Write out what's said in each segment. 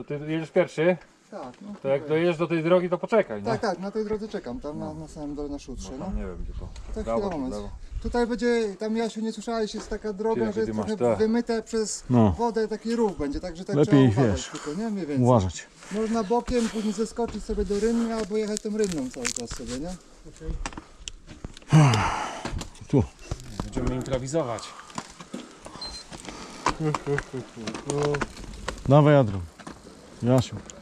To ty jedziesz pierwszy, Tak, no. to jak dojedziesz do tej drogi, to poczekaj, nie? Tak, tak, na tej drodze czekam, tam na, na samym dole na szutrze, no. tam nie wiem gdzie to. Chwila, czy moment. Tutaj będzie, tam Jasiu nie słyszałeś, jest taka droga, Ty, że jest ty masz trochę te. wymyte przez No. wodę, taki rów będzie, także tak Lepiej, trzeba uważać wiesz, tylko, nie? Mniej więcej. Uważać. Można bokiem, później zeskoczyć sobie do rynny, albo jechać tą rynną cały czas sobie, nie? Tu. Będziemy improwizować. Dawaj jadro. Jasiu.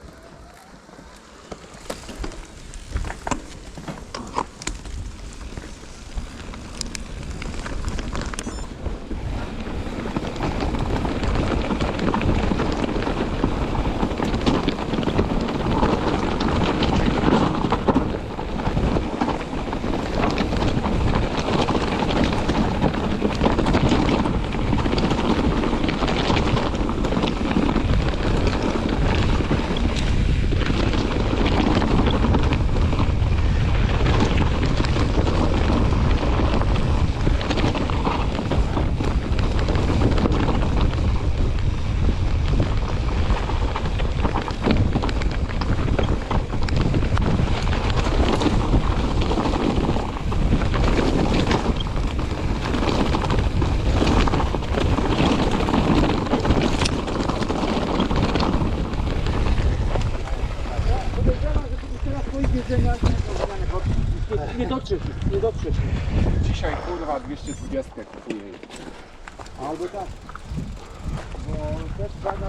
Nie dotrzesz, nie dotrzesz. Dzisiaj kurwa 220 kupuję. Albo tak. Bo też fajna